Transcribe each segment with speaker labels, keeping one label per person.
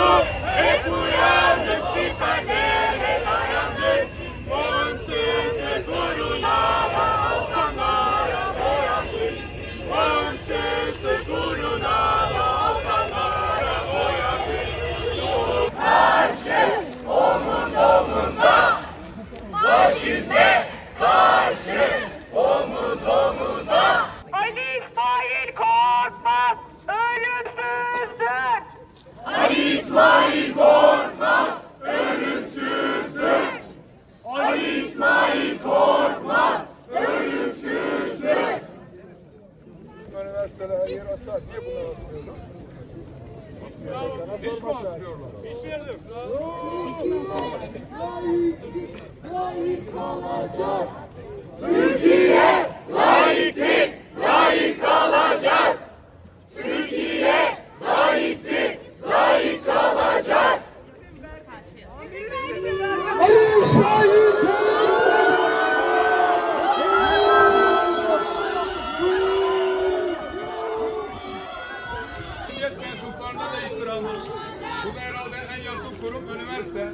Speaker 1: Stop! İsmail Korkmaz ölümsüzdür. Ali İsmail Korkmaz ölümsüzdür. Üniversitelere yer asar. Niye bunlar asmıyorlar? Hiç mi asmıyorlar? Hiç yerde
Speaker 2: yok. Layık. Layık kalacak.
Speaker 1: Emniyet mensuplarına da. Bu da herhalde kurum üniversite.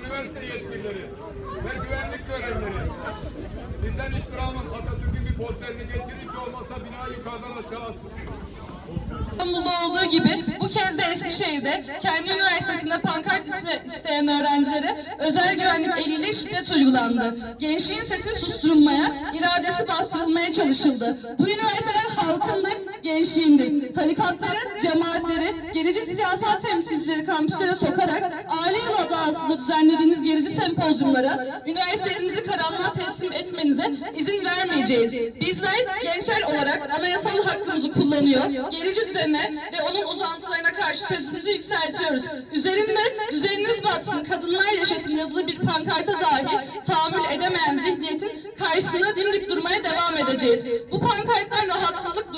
Speaker 1: Üniversite yetkilileri ve güvenlik görevlileri. Sizden istirhamın Atatürk'ün bir posterini getirin hiç olmazsa bina yukarıdan aşağı.
Speaker 3: İstanbul'da olduğu gibi bu kez de Eskişehir'de kendi üniversitesinde pankart isteyen öğrencilere özel güvenlik eliyle şiddet uygulandı. Gençliğin sesi susturulmaya, iradesi bastırılmaya çalışıldı. Bu üniversiteler halkındır, gençliğindir. Tarikatları, cemaatleri, gerici siyasal temsilcileri kampüslere sokarak aile yolu adı altında düzenlediğiniz gerici sempozyumlara, üniversitelerinizi karanlığa teslim etmenize izin vermeyeceğiz. Bizler gençler olarak anayasal hakkımızı kullanıyor, gerici düzene ve onun uzantılarına karşı sözümüzü yükseltiyoruz. Üzerinde düzeniniz batsın, kadınlar yaşasın yazılı bir pankarta dahi tahammül edemeyen zihniyetin karşısına dimdik durmaya devam edeceğiz. Bu rahatsızlık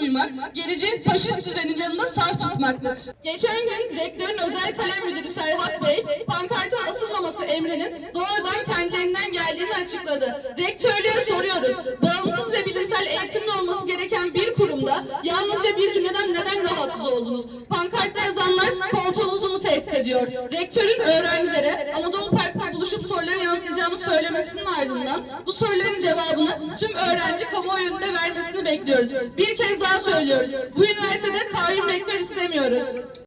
Speaker 3: duymak, gerici faşist düzenin yanında saf tutmaktır. Geçen gün rektörün özel kalem müdürü Serhat Bey, pankartın asılmaması emrinin doğrudan kendilerinden geldiğini açıkladı. Rektörlüğe soruyoruz. Bağımsız ve bilimsel eğitimli olması gereken bir kurumda yalnızca bir cümleden neden rahatsız oldunuz? Pankartta ediyor? Rektörün öğrencilere Anadolu Park'ta buluşup soruları yanıtlayacağını söylemesinin ardından bu soruların cevabını tüm öğrenci kamuoyunda vermesini bekliyoruz. Bir kez daha söylüyoruz. Bu üniversitede kayyum rektör istemiyoruz.